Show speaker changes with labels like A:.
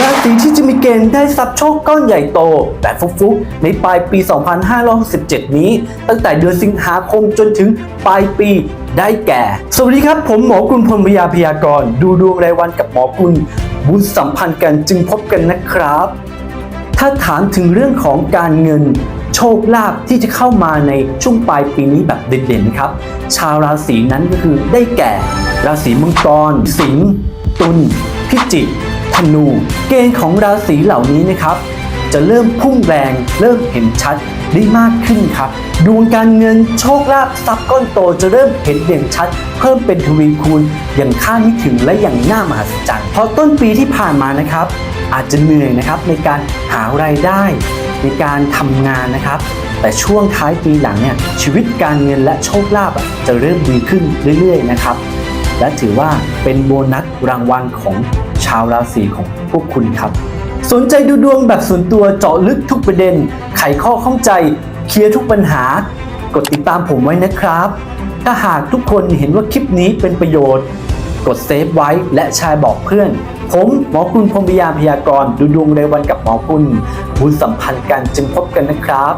A: ราศีที่จะมีเกณฑ์ได้ทรัพย์โชคก้อนใหญ่โต แบบฟุกๆในปลายปี 2567 นี้ ตั้งแต่เดือนสิงหาคมจนถึงปลายปีได้แก่ สวัสดีครับ ผมหมอกุลพลพยาพยากรณ์ดูดวงรายวันกับหมอกุลบุญสัมพันธ์กันจึงพบกันนะครับ ถ้าถามถึงเรื่องของการเงินโชคลาภที่จะเข้ามาในช่วงปลายปีนี้แบบเด่นๆครับ ชาวราศีนั้นก็คือได้แก่ ราศีมังกร สิงห์ตุลพิจิก ธนู เกณฑ์ของราศีเหล่านี้นะครับ จะเริ่มพุ่งแรง เริ่มเห็นชัดได้มากขึ้นครับ ดวงการเงินโชคลาภทรัพย์ก้อนโตจะเริ่มเห็นเด่นชัด เพิ่มเป็นทวีคูณอย่างคาดไม่ถึงและอย่างน่ามหัศจรรย์เพราะต้นปีที่ผ่านมานะครับ อาจจะเหนื่อยนะครับในการหารายได้ ในการทำงานนะครับ แต่ช่วงท้ายปีหลังเนี่ยชีวิตการเงินและโชคลาภจะเริ่มดีขึ้นเรื่อย ๆ นะครับ และถือว่าเป็นโบนัสรางวัลของ ชาวราศีของพวกคุณครับ สนใจดูดวงแบบส่วนตัวเจาะลึกทุกประเด็น ไขข้อข้องใจ เคลียร์ทุกปัญหา กดติดตามผมไว้นะครับ ถ้าหากทุกคนเห็นว่าคลิปนี้เป็นประโยชน์ กดเซฟไว้และแชร์บอกเพื่อน ผมหมอคุณพรหมยาพยากรณ์ดูดวงเรายวันกับหมอคุณบุญสัมพันธ์กันจึงพบกันนะครับ